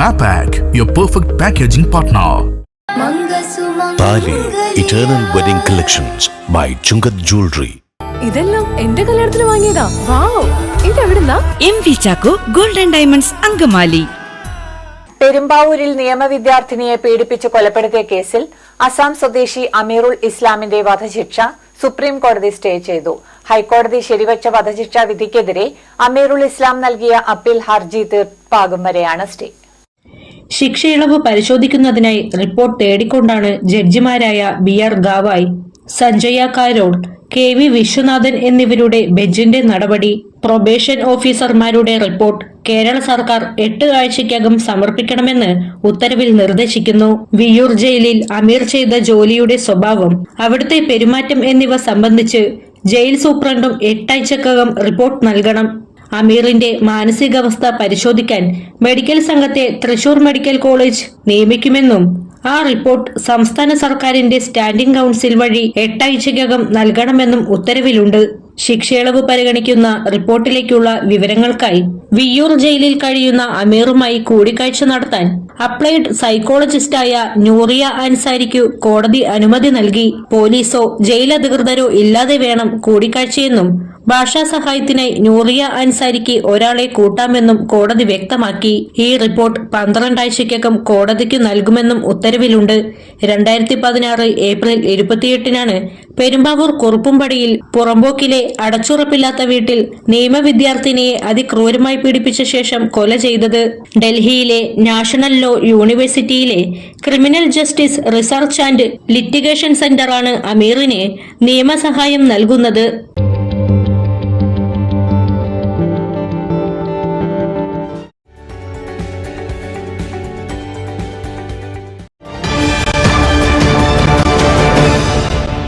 Mapac, your perfect packaging partner. Thali eternal wedding collections by Chungath jewellery ഇതെല്ലാം എന്റെ കല്യാണത്തിന് വാങ്ങിയതാ. Wow. ഇതെവിടുന്നാ? M V Chacko golden diamonds Angamaly. പെരുമ്പാവൂരിൽ നിയമവിദ്യാർത്ഥിനിയെ പീഡിപ്പിച്ച് കൊലപ്പെടുത്തിയ കേസിൽ അസാം സ്വദേശി അമീറുൽ ഇസ്ലാമിന്റെ വധശിക്ഷ സുപ്രീം കോടതി സ്റ്റേ ചെയ്തു. ഹൈക്കോടതി ശരിവച്ച വധശിക്ഷ വിധിക്കെതിരെ അമീറുൽ ഇസ്ലാം നൽകിയ അപ്പീൽ ഹർജി തീർപ്പാകും വരെയാണ് സ്റ്റേ. ശിക്ഷയിളവ് പരിശോധിക്കുന്നതിനായി റിപ്പോർട്ട് തേടിക്കൊണ്ടാണ് ജഡ്ജിമാരായ B R Gavai Sanjay Karol K V Viswanathan എന്നിവരുടെ ബെഞ്ചിന്റെ നടപടി പ്രൊബേഷൻ ഓഫീസർമാരുടെ റിപ്പോർട്ട് കേരള സർക്കാർ എട്ട് ആഴ്ചയ്ക്കകം സമർപ്പിക്കണമെന്ന് ഉത്തരവിൽ നിർദ്ദേശിക്കുന്നു. വിയൂർ ജയിലിൽ അമീർ ചെയ്ത ജോലിയുടെ സ്വഭാവം അവിടുത്തെ പെരുമാറ്റം എന്നിവ സംബന്ധിച്ച് ജയിൽ സൂപ്രണ്ടും എട്ടാഴ്ചക്കകം റിപ്പോർട്ട് നൽകണം. അമീറിന്റെ മാനസികാവസ്ഥ പരിശോധിക്കാൻ മെഡിക്കൽ സംഘത്തെ തൃശൂർ മെഡിക്കൽ കോളേജ് നിയമിക്കുമെന്നും ആ റിപ്പോർട്ട് സംസ്ഥാന സർക്കാരിന്റെ സ്റ്റാൻഡിംഗ് കൌൺസിൽ വഴി എട്ടാഴ്ചയ്ക്കകം നൽകണമെന്നും ഉത്തരവിലുണ്ട്. ശിക്ഷയിളവ് പരിഗണിക്കുന്ന റിപ്പോർട്ടിലേക്കുള്ള വിവരങ്ങൾക്കായി വിയ്യൂർ ജയിലിൽ കഴിയുന്ന അമീറുമായി കൂടിക്കാഴ്ച നടത്താൻ അപ്ലൈഡ് സൈക്കോളജിസ്റ്റായ നൂറിയ അൻസാരിക്കു കോടതി അനുമതി നൽകി. പോലീസോ ജയിലധികൃതരോ ഇല്ലാതെ വേണം കൂടിക്കാഴ്ചയെന്നും ഭാഷാ സഹായത്തിനായി നൂറിയ അൻസാരിക്ക് ഒരാളെ കൂട്ടാമെന്നും കോടതി വ്യക്തമാക്കി. ഈ റിപ്പോർട്ട് പന്ത്രണ്ടാഴ്ചയ്ക്കകം കോടതിക്ക് നൽകുമെന്നും ഉത്തരവിലുണ്ട്. രണ്ടായിരത്തി പതിനാറ് ഏപ്രിൽ ഇരുപത്തിയെട്ടിനാണ് പെരുമ്പാവൂർ കുറുപ്പുംപടിയിൽ പുറമ്പോക്കിലെ അടച്ചുറപ്പില്ലാത്ത വീട്ടിൽ നിയമവിദ്യാർത്ഥിനിയെ അതിക്രൂരമായി പീഡിപ്പിച്ച ശേഷം കൊല ചെയ്തത്. ഡൽഹിയിലെ നാഷണൽ ലോ യൂണിവേഴ്സിറ്റിയിലെ criminal justice research and litigation സെന്ററാണ് അമീറിനെ നിയമസഹായം നൽകുന്നത്.